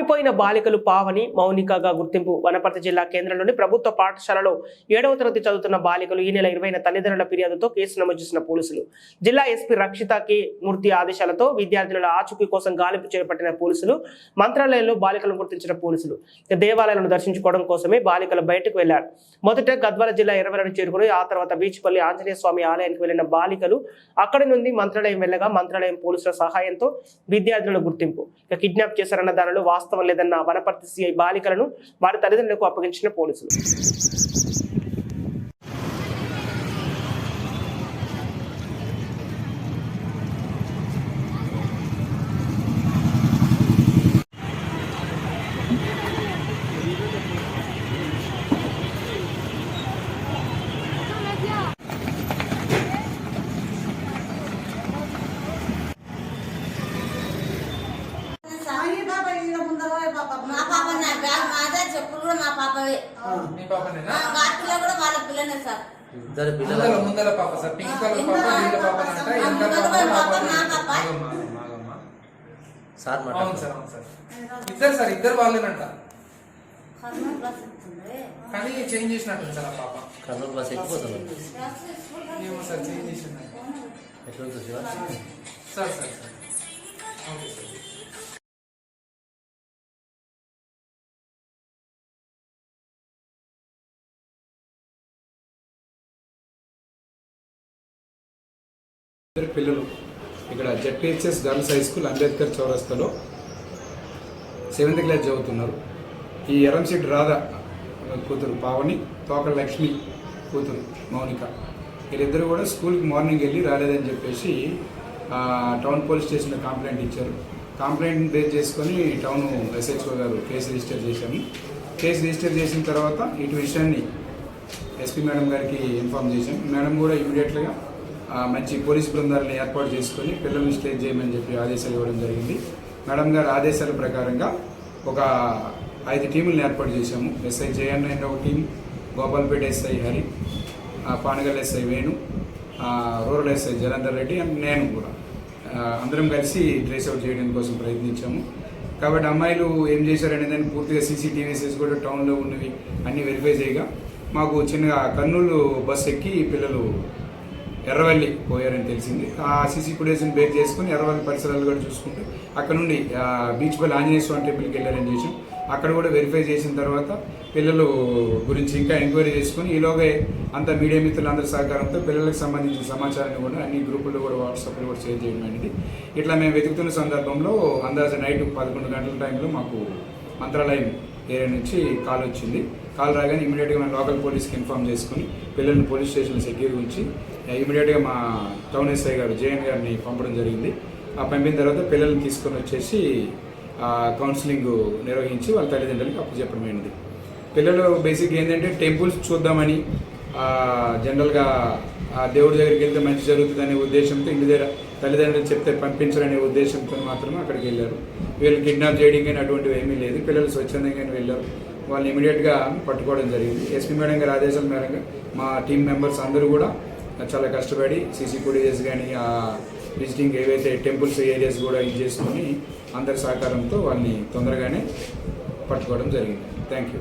తప్పిపోయిన బాలికలు పావని మౌనికగా గుర్తింపు. వనపర్తి జిల్లా కేంద్రంలోని ప్రభుత్వ పాఠశాలలో ఏడవ తరగతి చదువుతున్న బాలికలు ఈ నెల ఇరవైన తల్లిదండ్రుల ఫిర్యాదుతో కేసు నమోదు చేసిన పోలీసులు. జిల్లా ఎస్పీ రక్షిత కె మూర్తి ఆదేశాలతో విద్యార్థుల ఆచూకీ కోసం గాలింపు చేపట్టిన పోలీసులు మంత్రాలయంలో బాలికలను గుర్తించిన పోలీసులు. దేవాలయాలను దర్శించుకోవడం కోసమే బాలికలు బయటకు వెళ్ళారు. మొదట గద్వాల జిల్లా ఎర్రవరం చేరుకుని ఆ తర్వాత బీచ్పల్లి ఆంజనేయ స్వామి ఆలయానికి వెళ్ళిన బాలికలు అక్కడి నుండి మంత్రాలయం వెళ్ళగా మంత్రాలయం పోలీసుల సహాయంతో విద్యార్థుల గుర్తింపు. కిడ్నాప్ చేశారన్న దానిలో వాస్తవం లేదన్న వనపర్తి సిఐ బాలికలను వారి తల్లిదండ్రులకు అప్పగించిన పోలీసులు. కూడా మా పాపవే మీ పాపనేనా? గాట్లో కూడా వాళ్ళ పిల్లనే సార్. ఇద్దరు పిల్లలు. ముందర పాప సార్. పింక్ కలర్ పాప నీళ్ళ పాప అంట పాప ఆగమ్మా. సార్ అవును మాట సార్ అవును సార్. ఇద్దరు సార్ ఇద్దరు వాళ్ళేనంట. కానీ చేంజ్ చేసినట్టు సార్ ఆ పాప. కర్నూలు బస్ ఎక్కిపోతుంది. ఏమో సార్ చేంజ్ చేసింది. ఎట్లా ఉంటుంది Shiva? Sir sir sir. Okay sir. ఇద్దరు పిల్లలు ఇక్కడ ZPHS girls high school Ambedkar చౌరస్తాలో సెవెంత్ క్లాస్ చదువుతున్నారు. ఈ ఎరంశెట్టి రాధ కూతురు పావని తోక లక్ష్మి కూతురు మౌనిక. వీరిద్దరు కూడా స్కూల్కి మార్నింగ్ వెళ్ళి రాలేదని చెప్పేసి టౌన్ పోలీస్ స్టేషన్లో కంప్లైంట్ ఇచ్చారు. కంప్లైంట్ బేస్ చేసుకొని టౌన్ ఎస్హెచ్ఓ గారు కేసు రిజిస్టర్ చేశాము కేసు రిజిస్టర్ చేసిన తర్వాత ఇటు విషయాన్ని ఎస్పీ మేడం గారికి ఇన్ఫామ్ చేశాం. మేడం కూడా ఇమీడియట్గా మంచి పోలీస్ బృందాలను ఏర్పాటు చేసుకొని పిల్లల్ని స్టేజ్ చేయమని చెప్పి ఆదేశాలు ఇవ్వడం జరిగింది. మేడం గారి ఆదేశాల ప్రకారంగా ఒక ఐదు టీములను ఏర్పాటు చేశాము. ఎస్ఐ జయన్ అండ్ ఒక team Gopalpet SI Hari Panagal SI Venu rural SI Jalandhar Reddy and నేను కూడా. అందరం కలిసి ట్రేస్ అవుట్ చేయడం కోసం ప్రయత్నించాము. కాబట్టి అమ్మాయిలు ఏం చేశారనే దాన్ని పూర్తిగా సీసీటీవీసెస్ కూడా టౌన్లో ఉన్నవి అన్నీ వెరిఫై చేయగా మాకు చిన్నగా కర్నూలు బస్ ఎక్కి పిల్లలు ఎర్రవల్లి పోయారని తెలిసింది. ఆ సీసీ ఫుటేజ్ని బేర్ చేసుకుని ఎర్రవల్లి పరిసరాలు కూడా చూసుకుంటూ అక్కడ నుండి బీచ్ పల్లి ఆంజనేయ స్వామి టెంపుల్కి వెళ్ళారని చేసాం. అక్కడ కూడా వెరిఫై చేసిన తర్వాత పిల్లలు గురించి ఇంకా ఎంక్వైరీ చేసుకుని ఈలోగా అంత మీడియా మిత్రులందరి సహకారంతో పిల్లలకు సంబంధించిన సమాచారాన్ని కూడా అన్ని గ్రూపుల్లో కూడా వాట్సాప్లో కూడా షేర్ చేయడం అనేది. ఇట్లా మేము వెతుకుతున్న సందర్భంలో అందాజ నైట్ పదకొండు గంటల టైంలో మాకు మంత్రాలయం ఏరియా నుంచి కాల్ వచ్చింది. కాల్ రాగానే ఇమీడియట్గా మేము లోకల్ పోలీస్కి ఇన్ఫామ్ చేసుకుని పిల్లల్ని పోలీస్ స్టేషన్లో సెక్యూర్ ఉంచి ఇమీడియట్గా మా టౌన్ ఎస్ఐ గారు జేఎన్ గారిని పంపడం జరిగింది. ఆ పంపిన తర్వాత పిల్లల్ని తీసుకొని వచ్చేసి కౌన్సిలింగ్ నిర్వహించి వాళ్ళ తల్లిదండ్రులకి అప్పు చెప్పడం అయింది పిల్లలు బేసిక్గా ఏంటంటే టెంపుల్స్ చూద్దామని జనరల్గా ఆ దేవుడి దగ్గరికి వెళ్తే మంచి జరుగుతుందనే ఉద్దేశంతో ఇంటి దగ్గర తల్లిదండ్రులు చెప్తే పంపించాలనే ఉద్దేశంతో మాత్రమే అక్కడికి వెళ్ళారు. వీళ్ళు కిడ్నాప్ చేయడం కానీ అటువంటివి ఏమీ లేదు. పిల్లలు స్వచ్ఛందంగానే వెళ్ళారు. వాళ్ళని ఇమీడియట్గా పట్టుకోవడం జరిగింది. ఎస్పీ మేడం గారి ఆదేశాల మేరకు మా టీం మెంబర్స్ అందరూ కూడా చాలా కష్టపడి సీసీ ఫుటేజెస్ కానీ ఆ విజిటింగ్ ఏవైతే టెంపుల్స్ ఏరియాస్ కూడా ఇది చేసుకొని అందరి సహకారంతో వాళ్ళని తొందరగానే పట్టుకోవడం జరిగింది. Thank you